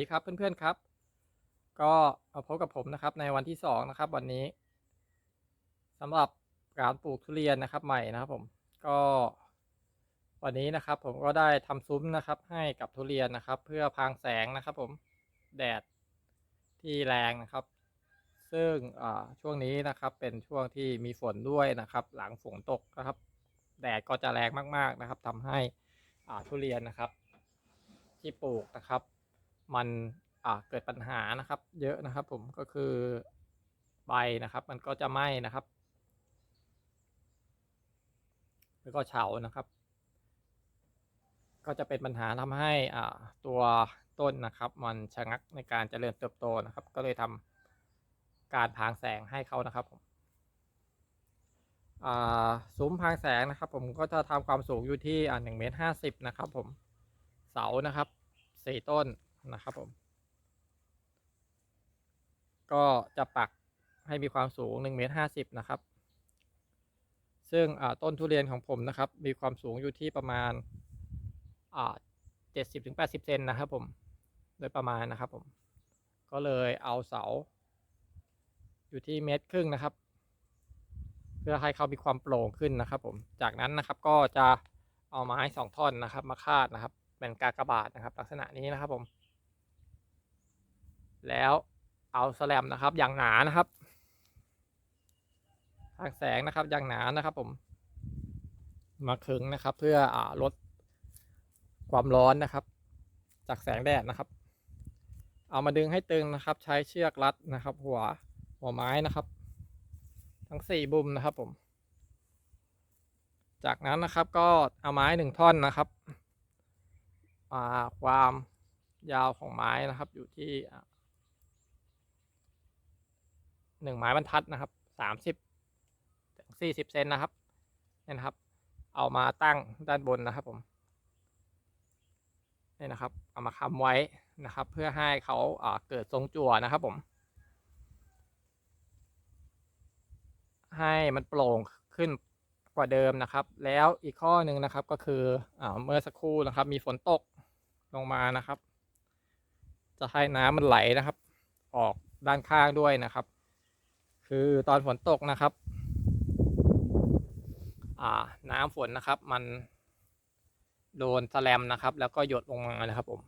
สวัสดีครับเพื่อนๆครับ ก็มาพบกับผมนะครับในวันที่สองนะครับ วันนี้สำหรับการปลูกทุเรียนนะครับใหม่นะครับผมก็ วันนี้นะครับ ผมก็ได้ทำซุ้มนะครับ ให้กับทุเรียนนะครับ เพื่อพรางแสงนะครับ ผมแดดที่แรงนะครับ ซึ่งช่วงนี้นะครับเป็นช่วงที่มีฝนด้วยนะครับ หลังฝนตกนะครับ แดดก็จะแรงมาก ๆนะครับทำให้ทุเรียนนะครับที่ปลูกนะครับ มันเกิดปัญหานะครับ เยอะนะครับ ผมก็คือใบนะครับ มันก็จะไหม้นะครับ แล้วก็เฉานะครับ ก็จะเป็นปัญหาทำให้อ่าตัวต้นนะครับ มันชะงักในการเจริญเติบโตนะครับ ก็เลยทำการพรางแสงให้เขานะครับผมอ่าซุ้มพรางแสงนะครับ ผมก็จะทำความสูงอยู่ที่อ่าหนึ่งเมตรห้าสิบนะครับ ผมเสานะครับสี่ต้น นะครับผม ก็จะปักให้มีความสูง1เมตร50 นะครับ ซึ่งต้นทุเรียนของผมนะครับ มีความสูงอยู่ที่ประมาณ70ถึง80เซนนะครับผม โดยประมาณนะครับผม ก็เลยเอาเสา อยู่ที่เมตรครึ่งนะครับ เพื่อให้เขามีความโปร่งขึ้นนะครับ ผม จากนั้นนะครับก็จะเอาไม้สองท่อนนะครับ มาคาดนะครับเป็นกากบาทนะครับ ลักษณะนี้นะครับผม แล้วเอาแสลมนะครับอย่างหนานะครับ ทางแสงนะครับอย่างหนานะครับผม มาขึงนะครับ เพื่ออลดความร้อนนะครับ จากแสงแดดนะครับ เอามาดึงให้ตึงนะครับ ใช้เชือกรัดนะครับ หัวหัวไม้นะครับ ทั้งสี่บุมนะครับผม จากนั้นนะครับก็เอาไม้หนึ่งท่อนนะครับความยาวของไม้นะครับอยู่ที่ หนึ่งไม้บรรทัดนะครับสามสิบถึงสี่สิบเซนนะครับนี่นะครับ เอามาตั้งด้านบนนะครับผมนี่นะครับ เอามาค้ำไว้นะครับ เพื่อให้เขาเกิดทรงจั่วนะครับผม ให้มันโปร่งขึ้นกว่าเดิมนะครับ แล้วอีกข้อหนึ่งนะครับก็คืออเมื่อสักครู่นะครับ มีฝนตกลงมานะครับ จะให้น้ำมันไหลนะครับ ออกด้านข้างด้วยนะครับ คือตอนฝนตกนะครับ อ่า น้ำฝนนะครับ มันโดนแสลมนะครับ แล้วก็หยดลงมานะครับ ผม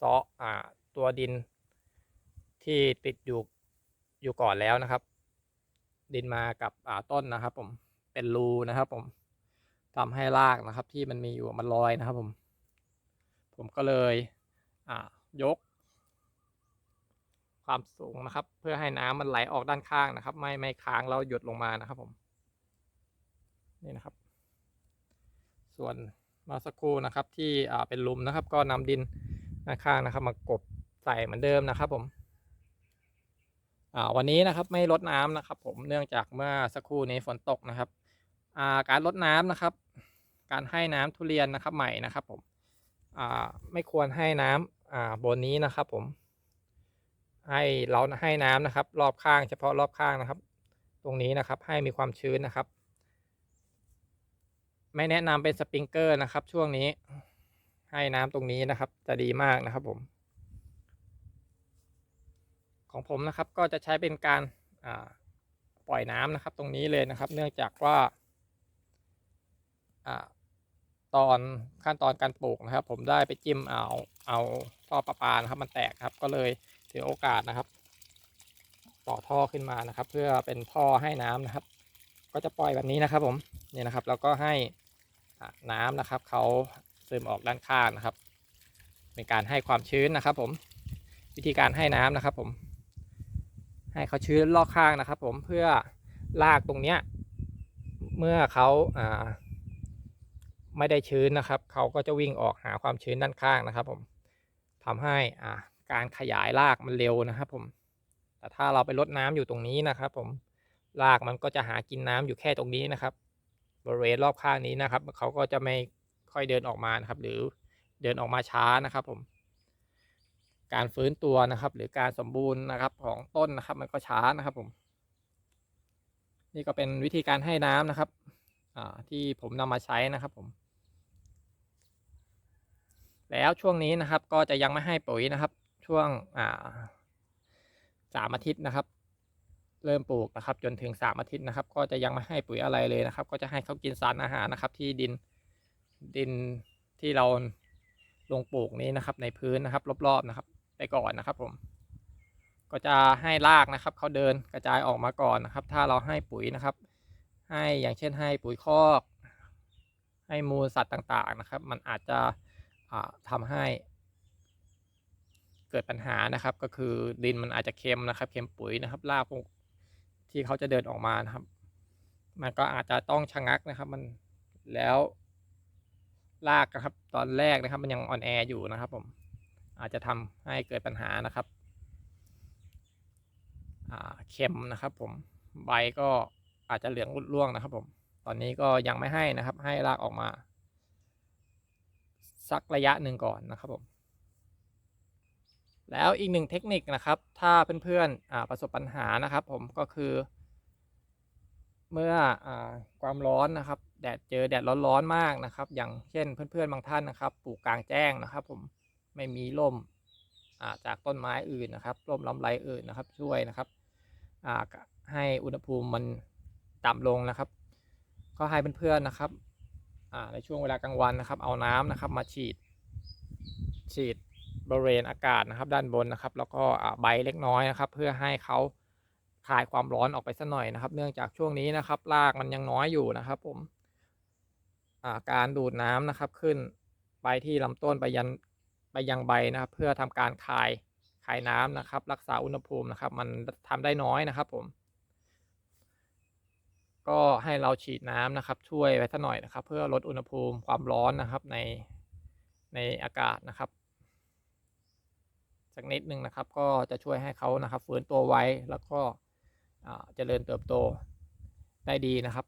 ซาะอ่า ตัวดิน ที่ติดอยู่อยู่ก่อนแล้วนะครับ ดินมากับอ่าต้นนะครับ ผมเป็นรูนะครับ ผมทำให้รากนะครับ ที่มันมีอยู่มันลอยนะครับ ผม ผมก็เลย อ่ายก ความสูงนะครับ เพื่อให้น้ำมันไหลออกด้านข้างนะครับ ไม่ไม่ค้างแล้วหยดลงมานะครับผมนี่นะครับ ส่วนมาสักครู่นะครับ ที่อ่าเป็นลุมนะครับ ก็นำดินด้านข้างนะครับ มากบใส่เหมือนเดิมนะครับผมอ่าวันนี้นะครับไม่ลดน้ำนะครับ ผมเนื่องจากเมื่อสักครู่นี้ฝนตกนะครับอ่าการลดน้ำนะครับ การให้น้ำทุเรียนนะครับใหม่นะครับ ผมอ่าไม่ควรให้น้ำอ่าบนนี้นะครับ ผม ให้เราให้น้ำนะครับ รอบข้างเฉพาะรอบข้างนะครับ ตรงนี้นะครับให้มีความชื้นนะครับ ไม่แนะนำเป็นสปริงเกอร์นะครับ ช่วงนี้ ให้น้ำตรงนี้นะครับ จะดีมากนะครับผม ของผมนะครับก็จะใช้เป็นการปล่อยน้ำนะครับ ตรงนี้เลยนะครับ เนื่องจากว่าตอนขั้นตอนการปลูกนะครับ ผมได้ไปจิ้มเอาเอาท่อประปานะครับ มันแตกครับก็เลย ถือโอกาสนะครับ ต่อท่อขึ้นมานะครับ เพื่อเป็นท่อให้น้ำนะครับ ก็จะปล่อยแบบนี้นะครับ ผมนี่นะครับ แล้วก็ให้น้ำนะครับเขาซึมออกด้านข้างนะครับ เป็นการให้ความชื้นนะครับ ผม วิธีการให้น้ำนะครับ ผม ให้เขาชื้นรอบข้างนะครับ ผมเพื่อลากตรงเนี้ยเมื่อเขาอ่าไม่ได้ชื้นนะครับ เขาก็จะวิ่งออกหาความชื้นด้านข้างนะครับ ผมทำให้อ่า การขยายรากมันเร็วนะครับผม แต่ถ้าเราไปรดน้ำอยู่ตรงนี้นะครับ ผม รากมันก็จะหากินน้ำอยู่แค่ตรงนี้นะครับ บริเวณรอบข้างนี้นะครับ เขาก็จะไม่ค่อยเดินออกมานะครับ หรือเดินออกมาช้านะครับ ผม การฟื้นตัวนะครับ หรือการสมบูรณ์นะครับ ของต้นนะครับ มันก็ช้านะครับ ผม นี่ก็เป็นวิธีการให้น้ำนะครับที่ผมนำมาใช้นะครับ ผมแล้วช่วงนี้นะครับก็จะยังไม่ให้ปุ๋ยนะครับ ช่วงอ่าสามอาทิตย์นะครับ เริ่มปลูกนะครับ จนถึงสามอาทิตย์นะครับ ก็จะยังไม่ให้ปุ๋ยอะไรเลยนะครับ ก็จะให้เขากินสารอาหารนะครับ ที่ดินดินที่เราลงปลูกนี้นะครับ ในพื้นนะครับ รอบๆนะครับไปก่อนนะครับ ผม ก็จะให้รากนะครับเขาเดินกระจายออกมาก่อนนะครับ ถ้าเราให้ปุ๋ยนะครับ ให้อย่างเช่นให้ปุ๋ยคอก ให้มูลสัตว์ต่างๆนะครับ มันอาจจะอ่าทำให้ เกิดปัญหานะครับ ก็คือดินมันอาจจะเค็มนะครับเค็มปุ๋ยนะครับรากที่เขาจะเดินออกมานะครับ มันก็อาจจะต้องชะงักนะครับ มันแล้วรากนะครับ ตอนแรกนะครับ มันยังอ่อนแออยู่นะครับ ผมอาจจะทำให้เกิดปัญหานะครับอ่าเค็มนะครับ ผมใบก็อาจจะเหลืองรุดร่วงนะครับ ผม ตอนนี้ก็ยังไม่ให้นะครับ ให้รากออกมา สักระยะหนึ่งก่อนนะครับผม แล้วอีกหนึ่งเทคนิคนะครับ ถ้าเพื่อนๆประสบปัญหานะครับ ผมก็คือ เมื่ออความร้อนนะครับ แดดเจอแดดร้อนๆมากนะครับ อย่างเช่นเพื่อนๆบางท่านนะครับปลูกกลางแจ้งนะครับ ผมไม่มีร่มาจากต้นไม้อื่นนะครับร่มลำไรอื่นนะครับ ช่วยนะครับให้อุณหภูมิมันต่ำลงนะครับ ก็ให้เพื่อนๆนะครับในช่วงเวลากลางวันนะครับ เอาน้ำนะครับ มาฉีดฉีด บริเวณอากาศนะครับ ด้านบนนะครับ แล้วก็ใบเล็กน้อยนะครับ เพื่อให้เขาคลายความร้อนออกไปสักหน่อยนะครับ เนื่องจากช่วงนี้นะครับรากมันยังน้อยอยู่นะครับ ผมการดูดน้ำนะครับขึ้นไปที่ลำต้นไปยันไปยังใบนะครับ เพื่อทำการคายคายน้ำนะครับ รักษาอุณหภูมินะครับ มันทำได้น้อยนะครับผม ก็ให้เราฉีดน้ำนะครับ ช่วยไว้สักหน่อยนะครับ เพื่อลดอุณหภูมิความร้อนนะครับในในอากาศนะครับ สักนิดหนึ่งนะครับ ก็จะช่วยให้เขานะครับฟื้นตัวไว้แล้วก็เจริญเติบโตได้ดีนะครับ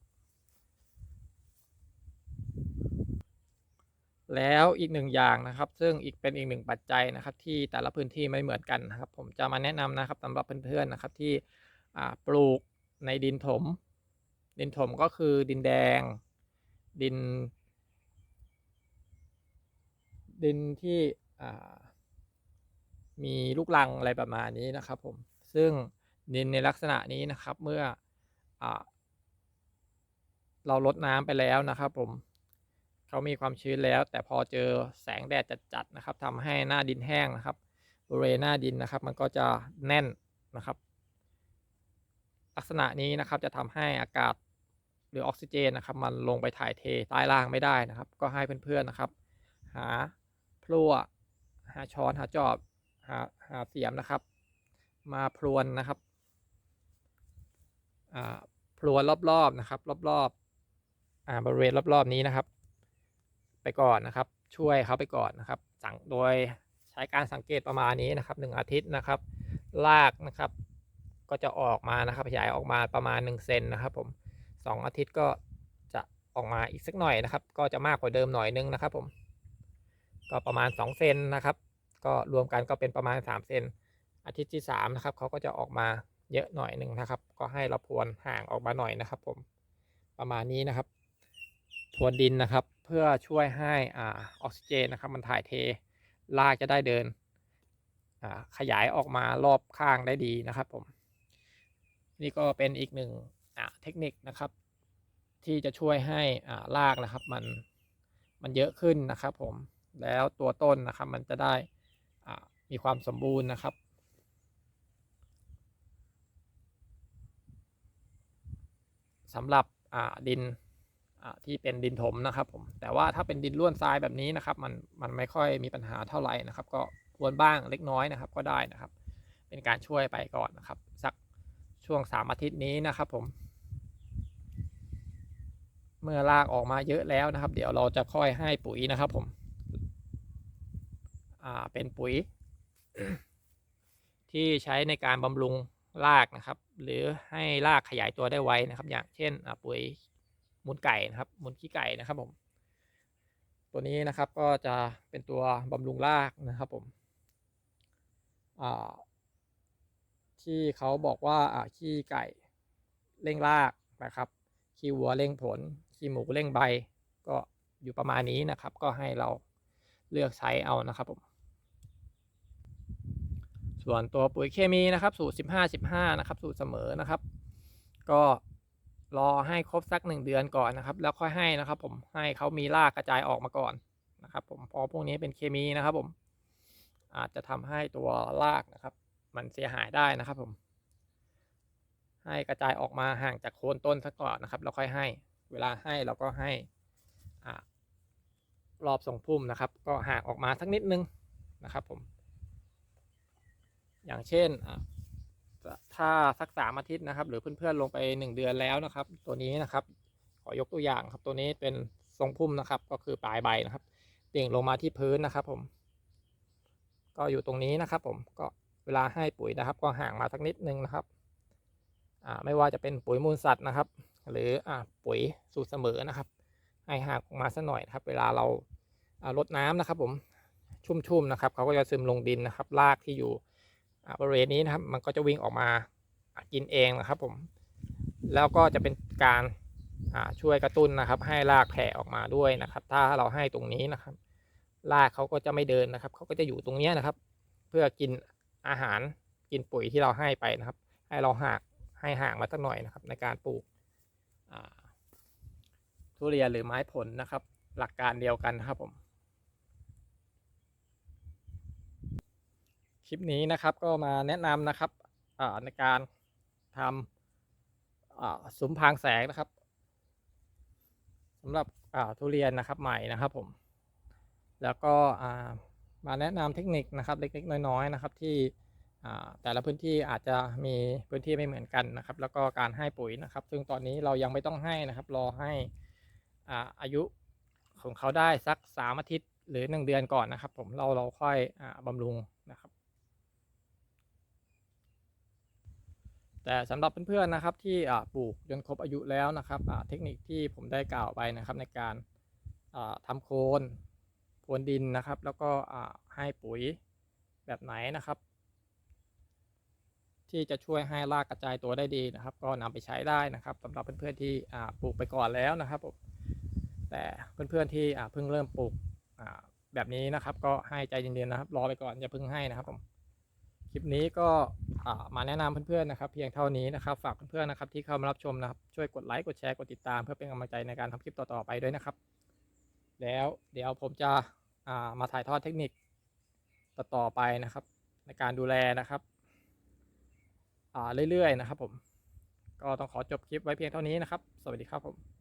แล้วอีกหนึ่งอย่างนะครับ ซึ่งอีกเป็นอีกหนึ่งปัจจัยนะครับ ที่แต่ละพื้นที่ไม่เหมือนกันนะครับ ผมจะมาแนะนำนะครับสำหรับเพื่อนๆนะครับที่ปลูกในดินถม ดินถมก็คือดินแดง ดิน ดินที่ มีลูกรังอะไรประมาณนี้นะครับผมซึ่งดินในลักษณะนี้นะครับเมื่ออเราลดน้ำไปแล้วนะครับผมเขามีความชื้นแล้ว แต่พอเจอแสงแดดจัดๆนะครับทำให้หน้าดินแห้งนะครับบริเวณหน้าดินนะครับ มันก็จะแน่นนะครับ ลักษณะนี้นะครับจะทำให้อากาศหรือออกซิเจนนะครับ มันลงไปถ่ายเทใต้ล่างไม่ได้นะครับ ก็ให้เพื่อนๆนะครับ หาพลั่วหาช้อนหาจอบ หาหาเสียมนะครับ มาพรวนนะครับพรวนรอบๆนะครับ รอบๆบริเวณรอบๆนี้นะครับ ไปก่อนนะครับ ช่วยเขาไปก่อนนะครับ สั่งโดยใช้การสังเกตประมาณนี้นะครับหนึ่งอาทิตย์นะครับรากนะครับ ก็จะออกมานะครับขยายออกมาประมาณ1เซนนะครับ ผมสองอาทิตย์ก็จะออกมาอีกสักหน่อยนะครับ ก็จะมากกว่าเดิมหน่อยนึงนะครับ ผม ก็ประมาณ2เซนนะครับ ก็รวมกันก็เป็นประมาณ 3 เซนอาทิตย์ที่3นะครับเขาก็จะออกมาเยอะหน่อยหนึ่งนะครับ ก็ให้เราพรวนห่างออกมาหน่อยนะครับ ผมประมาณนี้นะครับพรวนดินนะครับ เพื่อช่วยให้อ่าออกซิเจนนะครับ มันถ่ายเทรากจะได้เดินขยายออกมารอบข้างได้ดีนะครับ ผม นี่ก็เป็นอีกหนึ่งเทคนิคนะครับ ที่จะช่วยให้อ่ารากนะครับ มันมันเยอะขึ้นนะครับ ผมแล้วตัวต้นนะครับ มันจะได้ มีความสมบูรณ์นะครับ สำหรับดินที่เป็นดินถมนะครับผมแต่ว่าถ้าเป็นดินร่วนทรายแบบนี้นะครับ มันมันไม่ค่อยมีปัญหาเท่าไหร่นะครับ ก็ควรบ้างเล็กน้อยนะครับ ก็ได้นะครับ เป็นการช่วยไปก่อนนะครับ สักช่วงสามอาทิตย์นี้นะครับผม เมื่อรากออกมาเยอะแล้วนะครับ เดี๋ยวเราจะค่อยให้ปุ๋ยนะครับผม อ่าเป็นปุ๋ย ที่ใช้ในการบำรุงรากนะครับ หรือให้รากขยายตัวได้ไวนะครับ อย่างเช่นปุ๋ยมูลไก่นะครับมูลขี้ไก่นะครับผม ตัวนี้นะครับก็จะเป็นตัวบำรุงรากนะครับผมที่เขาบอกว่าอ่าขี้ไก่เร่งรากนะครับขี้วัวเร่งผลขี้หมูเร่งใบ ก็อยู่ประมาณนี้นะครับ ก็ให้เราเลือกใช้เอานะครับผม ส่วนตัวปุ๋ยเคมีนะครับ สูตร 15 15 นะครับ สูตรเสมอนะครับ ก็รอให้ครบสักหนึ่งเดือนก่อนนะครับ แล้วค่อยให้นะครับ ผมให้เขามีรากกระจายออกมาก่อนนะครับ ผมเพอพวกนี้เป็นเคมีนะครับ ผม อาจจะทำให้ตัวรากนะครับ มันเสียหายได้นะครับ ผม ให้กระจายออกมาห่างจากโคนต้นสักก่อนนะครับแล้วค่อยให้ เวลาให้เราก็ให้อรอบทรงพุ่มนะครับ ก็ห่างออกมาสักนิดนึงนะครับ ผม อย่างเช่นถ้าสักสามอาทิตย์นะครับ หรือเพื่อนๆลงไปหนึ่งเดือนแล้วนะครับ ตัวนี้นะครับ ขอยกตัวอย่างครับ ตัวนี้เป็นทรงพุ่มนะครับ ก็คือปลายใบนะครับเต่งลงมาที่พื้นนะครับ ผม ก็อยู่ตรงนี้นะครับ ผมก็เวลาให้ปุ๋ยนะครับ ก็ห่างมาสักนิดนึงนะครับอ่าไม่ว่าจะเป็นปุ๋ยมูลสัตว์นะครับ หรืออ่าปุ๋ยสูตรเสมอนะครับ ให้ห่างออกมาสักหน่อยนะครับ เวลาเราอ่ารดน้ำนะครับ ผมชุ่มๆนะครับเขาก็จะซึมลงดินนะครับรากที่อยู่ บริเวณนี้นะครับ มันก็จะวิ่งออกมากินเองนะครับผม แล้วก็จะเป็นการช่วยกระตุ้นนะครับ ให้รากแผ่ออกมาด้วยนะครับ ถ้าเราให้ตรงนี้นะครับ รากเขาก็จะไม่เดินนะครับ เขาก็จะอยู่ตรงนี้นะครับ เพื่อกินอาหารกินปุ๋ยที่เราให้ไปนะครับ ให้เราห่างให้ห่างมาสักหน่อยนะครับ ในการปลูกทุเรียนหรือไม้ผลนะครับ หลักการเดียวกันนะครับผม คลิปนี้นะครับก็มาแนะนำนะครับในการทำอ่าซุ้มพางแสงนะครับสำหรับทุเรียนนะครับใหม่นะครับผมแล้วก็มาแนะนำเทคนิคนะครับเล็กๆน้อยๆนะครับที่แต่ละพื้นที่อาจจะมีพื้นที่ไม่เหมือนกันนะครับ แล้วก็การให้ปุ๋ยนะครับ ซึ่งตอนนี้เรายังไม่ต้องให้นะครับ รอให้อาอายุของเขาได้สักสามอาทิตย์หรือหนึ่งเดือนก่อนนะครับ ผมเราเราค่อยอบำรุงนะครับ แต่สำหรับเพื่อนๆนะครับที่ปลูกจนครบอายุแล้วนะครับเทคนิคที่ผมได้กล่าวไปนะครับในการอ่าทำโคนพรวนดินนะครับ แล้วก็ให้ปุ๋ยแบบไหนนะครับ ที่จะช่วยให้รากกระจายตัวได้ดีนะครับ ก็นำไปใช้ได้นะครับสำหรับเพื่อนๆที่อ่ปลูกไปก่อนแล้วนะครับผมแต่เพื่อนๆที่อ่เพิ่งเริ่มปลูกแบบนี้นะครับ ก็ให้ใจเย็นๆนะครับ รอไปก่อนอย่าเพิ่งให้นะครับผม คลิปนี้ก็มาแนะนำเพื่อนๆนะครับ เพียงเท่านี้นะครับ ฝากเพื่อนๆนะครับ ที่เข้ามารับชมนะครับ ช่วยกดไลค์ กดแชร์ กดติดตาม เพื่อเป็นกำลังใจในการทำคลิปต่อๆไปด้วยนะครับ แล้วเดี๋ยวผมจะามาถ่ายทอดเทคนิคต่อๆไปนะครับ ในการดูแลนะครับอ่าเรื่อยๆนะครับผม ก็ต้องขอจบคลิปไว้เพียงเท่านี้นะครับ สวัสดีครับผม